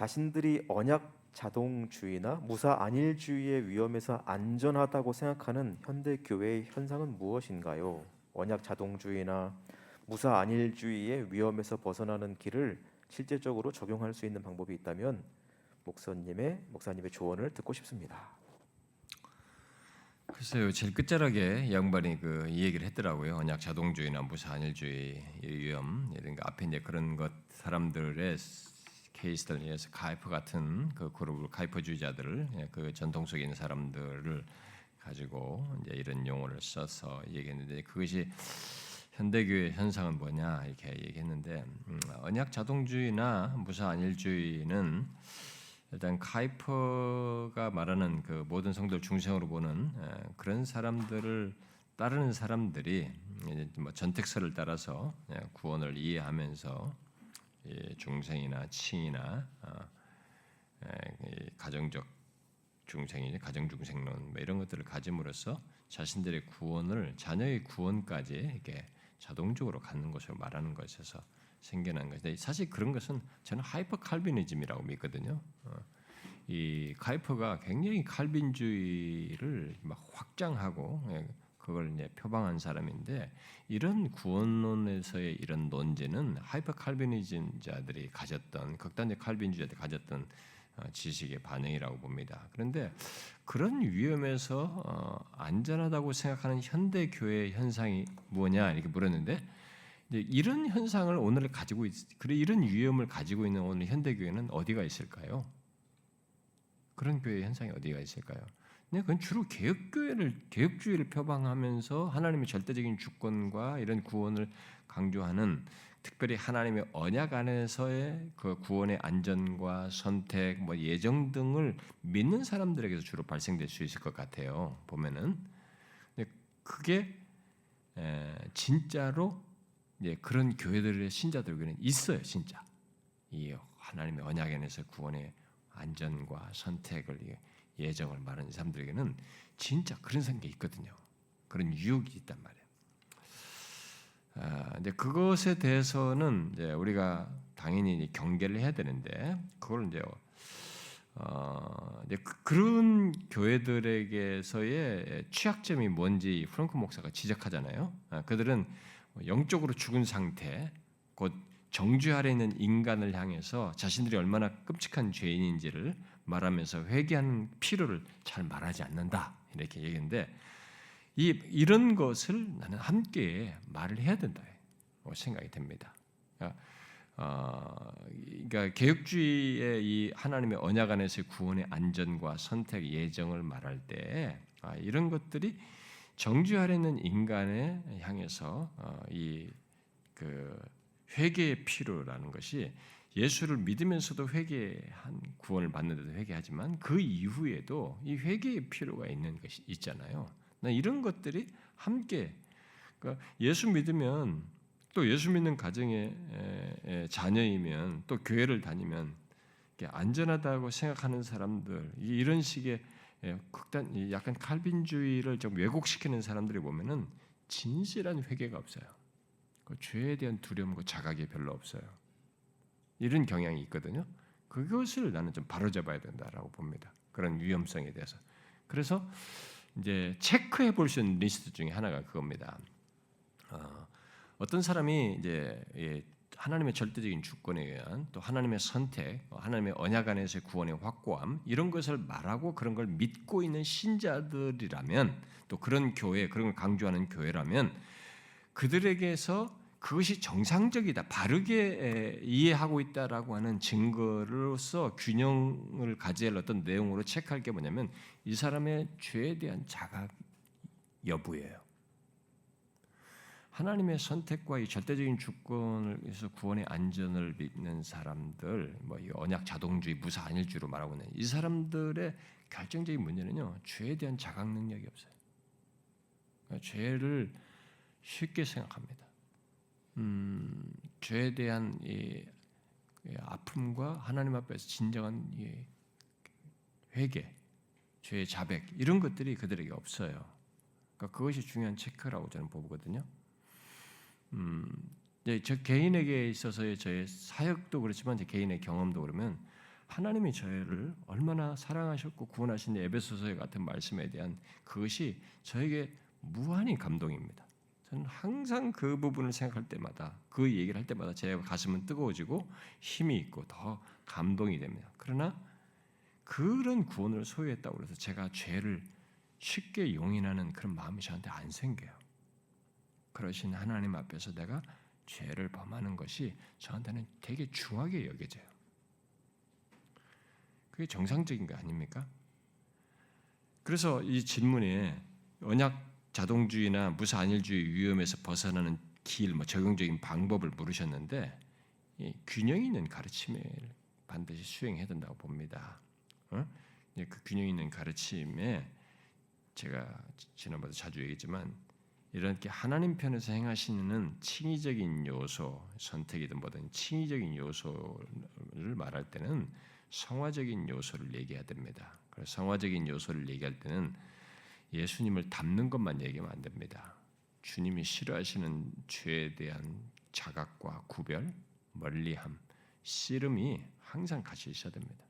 자신들이 언약 자동주의나 무사 안일주의의 위험에서 안전하다고 생각하는 현대 교회의 현상은 무엇인가요? 언약 자동주의나 무사 안일주의의 위험에서 벗어나는 길을 실제적으로 적용할 수 있는 방법이 있다면 목사님의 목사님의 조언을 듣고 싶습니다. 글쎄요, 제일 끝자락에 이 양반이 그 이 얘기를 했더라고요. 언약 자동주의나 무사 안일주의 위험 이런 거 앞에 이제 그런 것 사람들의 케이스들 위해서 카이퍼 같은 그 그룹을 카이퍼주의자들을 예, 그 전통 속에 있는 사람들을 가지고 이제 이런 용어를 써서 얘기했는데 그것이 현대교회 현상은 뭐냐 이렇게 얘기했는데 음, 언약 자동주의나 무사 안일주의는 일단 카이퍼가 말하는 그 모든 성도를 중심으로 보는 에, 그런 사람들을 따르는 사람들이 뭐 전택설을 따라서 예, 구원을 이해하면서 이 중생이나 칭이나 어, 에, 이 가정적 중생이 가정 중생론 뭐 이런 것들을 가짐으로써 자신들의 구원을 자녀의 구원까지 이렇게 자동적으로 갖는 것으로 말하는 것에서 생겨난 것인데 사실 그런 것은 저는 하이퍼 칼비니즘이라고 믿거든요. 어, 이 카이퍼가 굉장히 칼빈주의를 막 확장하고 예, 그걸 이제 표방한 사람인데 이런 구원론에서의 이런 논제는 하이퍼 칼빈이즘자들이 가졌던 극단적 칼빈주의자들이 가졌던 어, 지식의 반영이라고 봅니다. 그런데 그런 위험에서 어, 안전하다고 생각하는 현대 교회 현상이 뭐냐 이렇게 물었는데 이런 현상을 오늘 가지고 있, 그래 이런 위험을 가지고 있는 오늘 현대 교회는 어디가 있을까요? 그런 교회 현상이 어디가 있을까요? 네, 그건 주로 개혁교회를 개혁주의를 표방하면서 하나님의 절대적인 주권과 이런 구원을 강조하는 특별히 하나님의 언약 안에서의 그 구원의 안전과 선택, 뭐 예정 등을 믿는 사람들에게서 주로 발생될 수 있을 것 같아요. 보면은 근데 그게 에, 진짜로 예, 그런 교회들의 신자들에게는 있어요, 진짜. 이 하나님의 언약 안에서 구원의 안전과 선택을 예정을 말하는 사람들에게는 진짜 그런 생각이 있거든요. 그런 유혹이 있단 말이에요. 아, 이제 그것에 대해서는 이제 우리가 당연히 경계를 해야 되는데 그걸 이제 어, 이제 그- 그런 교회들에게서의 취약점이 뭔지 프랑크 목사가 지적하잖아요. 아, 그들은 영적으로 죽은 상태, 곧 정죄 아래 있는 인간을 향해서 자신들이 얼마나 끔찍한 죄인인지를 말하면서 회개하는 필요를 잘 말하지 않는다 이렇게 얘기했는데 이 이런 것을 나는 함께 말을 해야 된다 생각이 됩니다. 그러니까, 어, 그러니까 개혁주의의 이 하나님의 언약 안에서의 구원의 안전과 선택 예정을 말할 때 아, 이런 것들이 정죄 아래 있는 인간에 향해서 어, 이그 회개의 필요라는 것이 예수를 믿으면서도 회개한 구원을 받는데도 회개하지만 그 이후에도 이 회개의 필요가 있는 것이 있잖아요. 나 이런 것들이 함께 그러니까 예수 믿으면 또 예수 믿는 가정의 자녀이면 또 교회를 다니면 안전하다고 생각하는 사람들 이런 식의 극단 약간 칼빈주의를 좀 왜곡시키는 사람들이 보면은 진실한 회개가 없어요. 그 죄에 대한 두려움과 자각이 별로 없어요. 이런 경향이 있거든요. 그것을 나는 좀 바로잡아야 된다라고 봅니다. 그런 위험성에 대해서. 그래서 이제 체크해 볼 수 있는 리스트 중에 하나가 그겁니다. 어, 떤 사람이 이제 하나님의 절대적인 주권에 의한 또 하나님의 선택, 하나님의 언약 안에서의 구원의 확고함 이런 것을 말하고 그런 걸 믿고 있는 신자들이라면 또 그런 교회 그런 걸 강조하는 교회라면 그들에게서 그것이 정상적이다, 바르게 이해하고 있다라고 하는 증거로서 균형을 할 어떤 내용으로 체크할 게 뭐냐면 이 사람의 죄에 대한 자각 여부예요. 하나님의 선택과 이 절대적인 주권에서 구원의 안전을 믿는 사람들, 뭐이 언약 자동주의, 무사 안일주의로 말하고 있는 이 사람들의 결정적인 문제는요, 죄에 대한 자각 능력이 없어요. 그러니까 죄를 쉽게 생각합니다. 음, 죄에 대한 이, 이 아픔과 하나님 앞에서 진정한 이 회개, 죄의 자백 이런 것들이 그들에게 없어요. 그러니까 그것이 중요한 체크라고 저는 보거든요. 음, 저 개인에게 있어서의 저의 사역도 그렇지만 제 개인의 경험도 그러면 하나님이 저희를 얼마나 사랑하셨고 구원하신 에베소서의 같은 말씀에 대한 그것이 저에게 무한히 감동입니다. 저는 항상 그 부분을 생각할 때마다 그 얘기를 할 때마다 제 가슴은 뜨거워지고 힘이 있고 더 감동이 됩니다. 그러나 그런 구원을 소유했다고 해서 제가 죄를 쉽게 용인하는 그런 마음이 저한테 안 생겨요. 그러신 하나님 앞에서 내가 죄를 범하는 것이 저한테는 되게 중하게 여겨져요. 그게 정상적인 거 아닙니까? 그래서 이 질문에 언약 자동주의나 무사안일주의 위험에서 벗어나는 길, 뭐 적용적인 방법을 물으셨는데 이 균형 있는 가르침을 반드시 수행해야 된다고 봅니다. 어? 그 균형 있는 가르침에 제가 지난번에 자주 얘기했지만 이렇게 하나님 편에서 행하시는 칭의적인 요소, 선택이든 뭐든 칭의적인 요소를 말할 때는 성화적인 요소를 얘기해야 됩니다. 그래서 성화적인 요소를 얘기할 때는 예수님을 닮는 것만 얘기하면 안 됩니다. 주님이 싫어하시는 죄에 대한 자각과 구별, 멀리함, 씨름이 항상 같이 있어야 됩니다.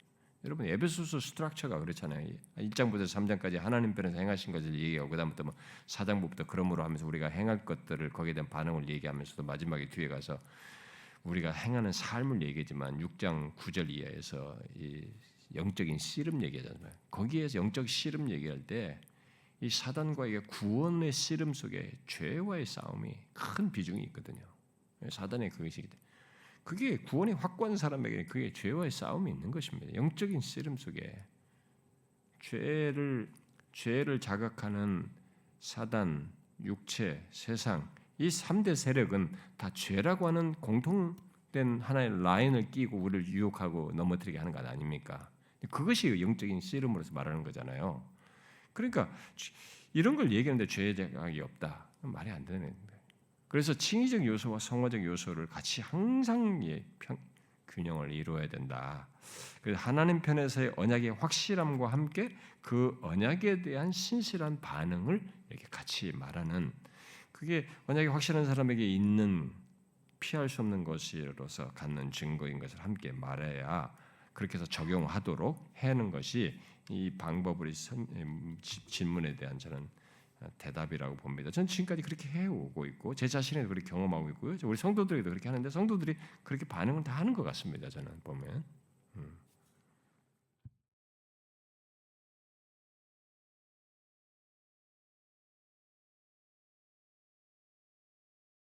여러분 에베소서 스트럭처가 그렇잖아요. 1장부터 3장까지 하나님 편에서 행하신 것을 얘기하고 그다음부터 뭐 4장부터 그러므로 하면서 우리가 행할 것들을 거기에 대한 반응을 얘기하면서도 마지막에 뒤에 가서 우리가 행하는 삶을 얘기하지만 6장 9절 이하에서 이 영적인 씨름 얘기하잖아요. 거기에서 영적 씨름 얘기할 때 이 사단과의 구원의 씨름 속에 죄와의 싸움이 큰 비중이 있거든요. 사단의 그것이기 때문에 그게 구원이 확고한 사람에게 그게 죄와의 싸움이 있는 것입니다. 영적인 씨름 속에 죄를 죄를 자각하는 사단, 육체, 세상 이 3대 세력은 다 죄라고 하는 공통된 하나의 라인을 끼고 우리를 유혹하고 넘어뜨리게 하는 것 아닙니까? 그것이 영적인 씨름으로서 말하는 거잖아요. 그러니까 이런 걸 얘기하는데 죄의 자각이 없다. 말이 안 되는 거예요. 그래서 칭의적 요소와 성화적 요소를 같이 항상 예, 평, 균형을 이루어야 된다. 그래서 하나님 편에서의 언약의 확실함과 함께 그 언약에 대한 신실한 반응을 이렇게 같이 말하는 그게 언약이 확실한 사람에게 있는 피할 수 없는 것으로서 갖는 증거인 것을 함께 말해야 그렇게 해서 적용하도록 해는 것이 이 방법을 선, 질문에 대한 저는 대답이라고 봅니다. 저는 지금까지 그렇게 해오고 있고 제 자신에도 그렇게 경험하고 있고요. 우리 성도들에도 그렇게 하는데 성도들이 그렇게 반응을 다 하는 것 같습니다. 저는 보면